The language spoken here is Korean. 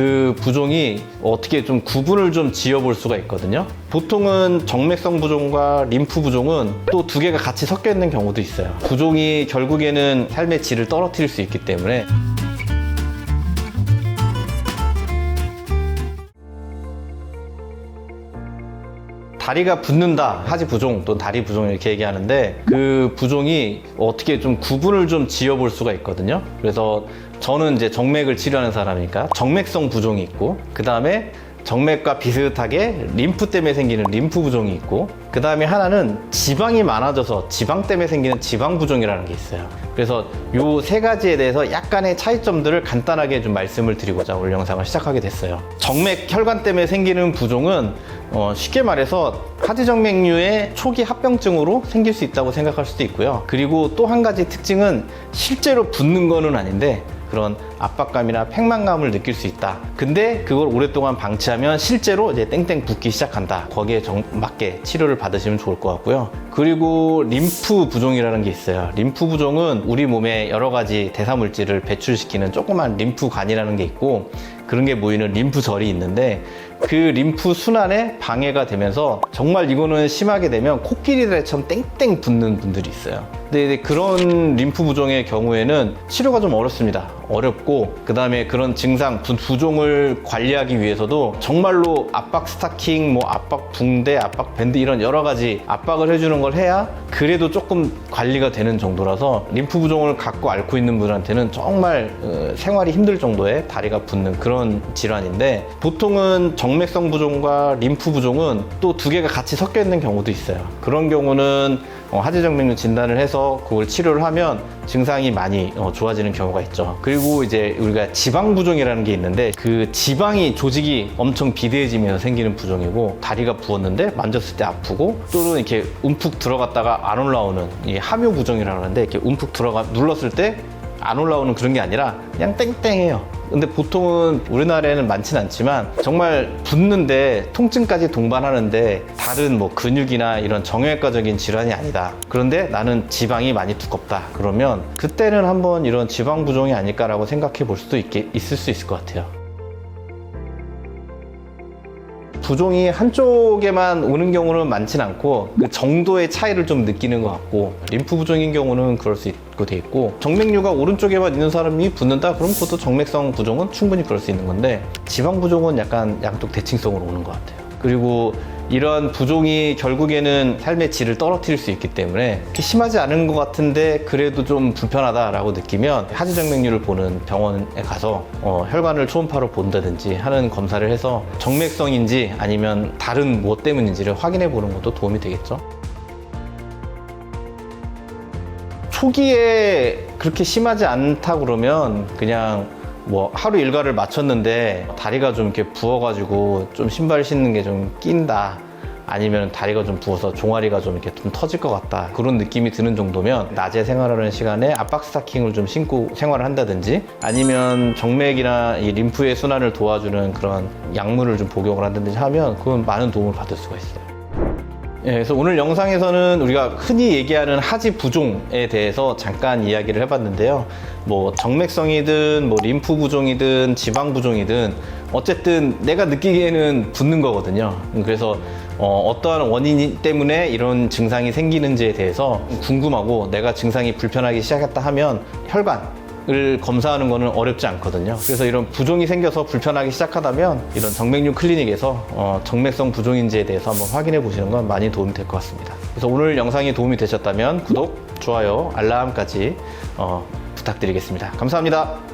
그 부종이 어떻게 좀 구분을 좀 지어볼 수가 있거든요. 보통은 정맥성 부종과 림프 부종은 또 두 개가 같이 섞여 있는 경우도 있어요. 부종이 결국에는 삶의 질을 떨어뜨릴 수 있기 때문에 다리가 붓는다 하지 부종 또는 다리 부종 이렇게 얘기하는데 그 부종이 어떻게 좀 구분을 좀 지어볼 수가 있거든요 그래서 저는 이제 정맥을 치료하는 사람이니까 정맥성 부종이 있고 그 다음에 정맥과 비슷하게 림프 때문에 생기는 림프 부종이 있고 그 다음에 하나는 지방이 많아져서 지방 때문에 생기는 지방 부종이라는 게 있어요 그래서 요 세 가지에 대해서 약간의 차이점들을 간단하게 좀 말씀을 드리고자 오늘 영상을 시작하게 됐어요 정맥 혈관 때문에 생기는 부종은 어, 쉽게 말해서 하지정맥류의 초기 합병증으로 생길 수 있다고 생각할 수도 있고요. 그리고 또 한 가지 특징은 실제로 붓는 거는 아닌데 그런 압박감이나 팽만감을 느낄 수 있다. 근데 그걸 오랫동안 방치하면 실제로 이제 땡땡 붓기 시작한다. 거기에 정, 맞게 치료를 받으시면 좋을 것 같고요. 그리고 림프 부종이라는 게 있어요. 림프 부종은 우리 몸에 여러 가지 대사 물질을 배출시키는 조그만 림프관이라는 게 있고 그런 게 모이는 림프절이 있는데 그 림프 순환에 방해가 되면서 정말 이거는 심하게 되면 코끼리들처럼 땡땡 붓는 분들이 있어요. 근데 그런 림프 부종의 경우에는 치료가 좀 어렵습니다. 어렵고 그 다음에 그런 증상 부- 부종을 관리하기 위해서도 정말로 압박 스타킹, 뭐 압박 붕대, 압박 밴드 이런 여러 가지 압박을 해주는 걸 해야 그래도 조금 관리가 되는 정도라서 림프 부종을 갖고 앓고 있는 분한테는 정말 어, 생활이 힘들 정도의 다리가 붓는 그런 질환인데 보통은 정맥성 부종과 림프 부종은 또 두 개가 같이 섞여 있는 경우도 있어요. 그런 경우는 어, 하지정맥류 진단을 해서 그걸 치료를 하면 증상이 많이 어, 좋아지는 경우가 있죠. 그리고 이제 우리가 지방 부종이라는 게 있는데 그 지방이 조직이 엄청 비대해지면서 생기는 부종이고 다리가 부었는데 만졌을 때 아프고 또는 이렇게 움푹 들어갔다가 안 올라오는 이 함유 부종이라고 하는데 이렇게 움푹 들어가 눌렀을 때 안 올라오는 그런 게 아니라 그냥 땡땡해요. 근데 보통은 우리나라에는 많진 않지만 정말 붓는데 통증까지 동반하는데 다른 뭐 근육이나 이런 정형외과적인 질환이 아니다. 그런데 나는 지방이 많이 두껍다. 그러면 그때는 한번 이런 지방 부종이 아닐까라고 생각해 볼 수도 있게, 있을 수 있을 것 같아요. 부종이 한쪽에만 오는 경우는 많진 않고 그 정도의 차이를 좀 느끼는 것 같고 림프 부종인 경우는 그럴 수 있고 돼 있고 정맥류가 오른쪽에만 있는 사람이 붓는다? 그럼 그것도 정맥성 부종은 충분히 그럴 수 있는 건데 지방 부종은 약간 양쪽 대칭성으로 오는 것 같아요. 그리고 이런 부종이 결국에는 삶의 질을 떨어뜨릴 수 있기 때문에 심하지 않은 것 같은데 그래도 좀 불편하다라고 느끼면 하지정맥류를 보는 병원에 가서 어, 혈관을 초음파로 본다든지 하는 검사를 해서 정맥성인지 아니면 다른 무엇 때문인지를 확인해 보는 것도 도움이 되겠죠. 초기에 그렇게 심하지 않다 그러면 그냥 뭐 하루 일과를 마쳤는데 다리가 좀 이렇게 부어가지고 좀 신발 신는 게 좀 낀다. 아니면 다리가 좀 부어서 종아리가 좀 이렇게 좀 터질 것 같다. 그런 느낌이 드는 정도면 낮에 생활하는 시간에 압박 스타킹을 좀 신고 생활을 한다든지 아니면 정맥이나 이 림프의 순환을 도와주는 그런 약물을 좀 복용을 한다든지 하면 그건 많은 도움을 받을 수가 있어요. 예, 그래서 오늘 영상에서는 우리가 흔히 얘기하는 하지 부종에 대해서 잠깐 이야기를 해봤는데요. 뭐 정맥성이든 뭐 림프 부종이든 지방 부종이든 어쨌든 내가 느끼기에는 붓는 거거든요. 그래서 어, 떠한 원인 때문에 이런 증상이 생기는지에 대해서 궁금하고 내가 증상이 불편하기 시작했다 하면 혈관 을 검사하는 거는 어렵지 않거든요. 그래서 이런 부종이 생겨서 불편하기 시작하다면 이런 정맥류 클리닉에서 어, 정맥성 부종인지에 대해서 한번 확인해 보시는 건 많이 도움이 될 것 같습니다. 그래서 오늘 영상이 도움이 되셨다면 구독, 좋아요, 알람까지 어, 부탁드리겠습니다. 감사합니다.